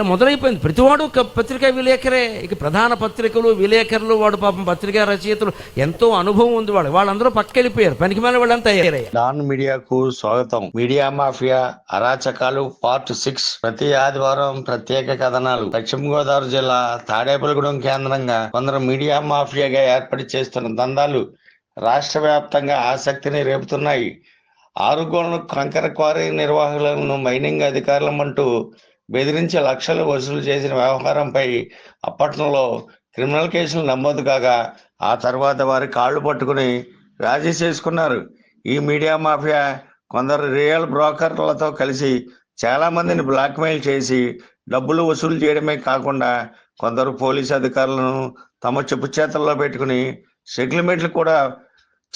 ఇలా మొదలైపోయింది. ప్రతివాడు ఒక పత్రికా విలేకరే. ఇక ప్రధాన పత్రికలు విలేకరులు వాడు పాపం పత్రికా రచయితలు ఎంతో అనుభవం ఉంది వాళ్ళు వాళ్ళందరూ పక్కకెళ్ళిపోయారు. పనికి మన వాళ్ళంతా అయ్యారయ్యారు నాన్ మీడియాకు స్వాగతం. మీడియా మాఫియా అరాచకాలు పార్ట్ సిక్స్. ప్రతి ఆదివారం ప్రత్యేక కథనాలు. పశ్చిమ గోదావరి జిల్లా తాడేపల్లిగూడెం కేంద్రంగా కొందరు మీడియా మాఫియాగా ఏర్పడి చేస్తున్న దందాలు రాష్ట్ర వ్యాప్తంగా ఆసక్తిని రేపుతున్నాయి. ఆరుగోళ్ళ కంకర క్వారీ నిర్వాహకులను మైనింగ్ అధికారులమంటూ బెదిరించి లక్షలు వసూలు చేసిన వ్యవహారంపై అప్పట్నంలో క్రిమినల్ కేసులు నమోదు కాగా ఆ తర్వాత వారి కాళ్ళు పట్టుకుని రాజీ చేసుకున్నారు. ఈ మీడియా మాఫియా కొందరు రియల్ బ్రోకర్లతో కలిసి చాలామందిని బ్లాక్మెయిల్ చేసి డబ్బులు వసూలు చేయడమే కాకుండా కొందరు పోలీసు అధికారులను తమ చెప్పు చేతల్లో పెట్టుకుని సెటిల్మెంట్లు కూడా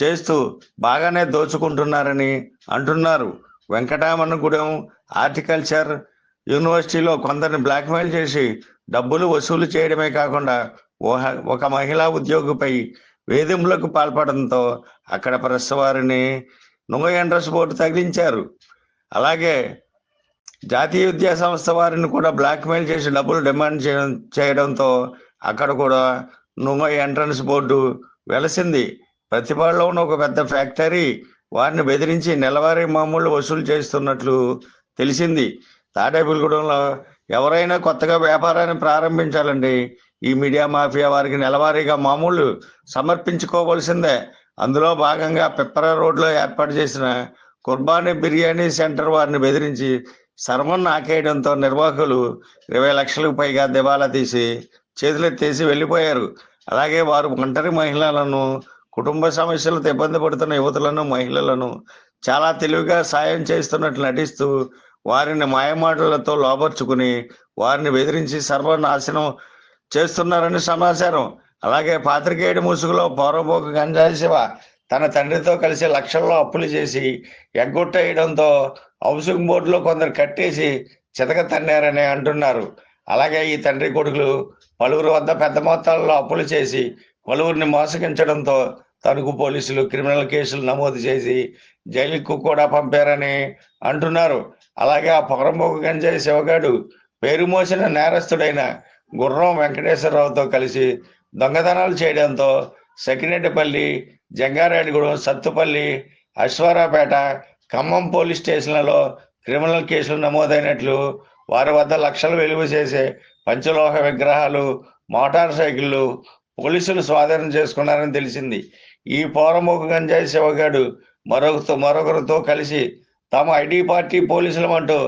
చేస్తూ బాగానే దోచుకుంటున్నారని అంటున్నారు. వెంకటామన్నగూడెం హార్టికల్చర్ యూనివర్సిటీలో కొందరిని బ్లాక్మెయిల్ చేసి డబ్బులు వసూలు చేయడమే కాకుండా ఓహ- ఒక మహిళా ఉద్యోగిపై వేధింపులకు పాల్పడంతో అక్కడ ప్రెస్ వారిని నుంగ ఎండ్రస్ బోర్డు తగిలించారు. అలాగే జాతీయ విద్యా సంస్థ వారిని కూడా బ్లాక్మెయిల్ చేసి డబ్బులు డిమాండ్ చేయడం చేయడంతో అక్కడ కూడా నుంగ ఎంట్రన్స్ బోర్డు వెలసింది. ప్రతిపాడులో ఉన్న ఒక పెద్ద ఫ్యాక్టరీ వారిని బెదిరించి నెలవారీ మామూలు వసూలు చేస్తున్నట్లు తెలిసింది. తాడేపల్లిగూడెంలో ఎవరైనా కొత్తగా వ్యాపారాన్ని ప్రారంభించాలండి ఈ మీడియా మాఫియా వారికి నెలవారీగా మామూలు సమర్పించుకోవాల్సిందే. అందులో భాగంగా పిప్పర రోడ్లో ఏర్పాటు చేసిన కుర్బానీ బిర్యానీ సెంటర్ వారిని బెదిరించి సర్వం నాకేయడంతో నిర్వాహకులు ఇరవై లక్షలకు పైగా దివాలా తీసి చేతులెత్తేసి వెళ్ళిపోయారు. అలాగే వారు ఒంటరి మహిళలను కుటుంబ సమస్యలతో ఇబ్బంది పడుతున్న యువతులను మహిళలను చాలా తెలివిగా సాయం చేస్తున్నట్లు నటిస్తూ వారిని మాయమాటలతో లోపరుచుకుని వారిని బెదిరించి సర్వనాశనం చేస్తున్నారని సమాచారం. అలాగే పాత్రికేయుడి ముసుగులో పౌరభోగ గంజాయి శివ తన తండ్రితో కలిసి లక్షల్లో అప్పులు చేసి ఎగ్గొట్టేయడంతో హౌసింగ్ బోర్డులో కొందరు కట్టేసి చితక తన్నారని అంటున్నారు. అలాగే ఈ తండ్రి కొడుకులు పలువురు వద్ద పెద్ద మొత్తాల్లో అప్పులు చేసి పలువురిని మోసగించడంతో తణుకు పోలీసులు క్రిమినల్ కేసులు నమోదు చేసి జైలుకు కూడా పంపారని అంటున్నారు. అలాగే ఆ పొగరంబోకు గంజాయి శివగాడు పేరు మోసిన నేరస్తుడైన గుర్రం వెంకటేశ్వరరావుతో కలిసి దొంగతనాలు చేయడంతో సకినేటిపల్లి జంగారెడ్డిగూడెం సత్తుపల్లి అశ్వారాపేట ఖమ్మం పోలీస్ స్టేషన్లలో క్రిమినల్ కేసులు నమోదైనట్లు వారి వద్ద లక్షలు వెలువ చేసే పంచలోహ విగ్రహాలు మోటార్ సైకిళ్ళు పోలీసులు స్వాధీనం చేసుకున్నారని తెలిసింది. ఈ పౌరముఖ గంజాయి శివగాడు మరొకరితో మరొకరితో కలిసి తమ ఐడి పార్టీ పోలీసులు అంటూ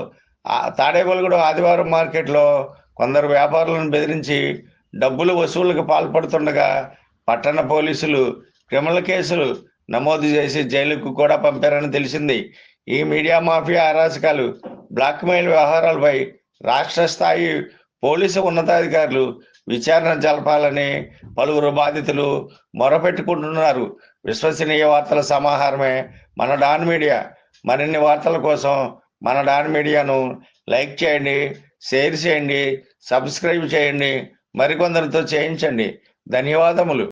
ఆ తాడేపల్లిగూడెం ఆదివారం మార్కెట్లో కొందరు వ్యాపారులను బెదిరించి డబ్బులు వసూళ్ళకు పాల్పడుతుండగా పట్టణ పోలీసులు క్రిమినల్ కేసులు నమోదు చేసి జైలుకు కూడా పంపారని తెలిసింది. ఈ మీడియా మాఫియా అరాచకాలు బ్లాక్మెయిల్ వ్యవహారాలపై రాష్ట్ర స్థాయి పోలీసు ఉన్నతాధికారులు విచారణ జరపాలని పలువురు బాధితులు మొరపెట్టుకుంటున్నారు. విశ్వసనీయ వార్తల సమాహారమే మన డాన్ మీడియా. మరిన్ని వార్తల కోసం మన డాన్ మీడియాను లైక్ చేయండి షేర్ చేయండి సబ్స్క్రైబ్ చేయండి మరికొందరితో చేయించండి. ధన్యవాదములు.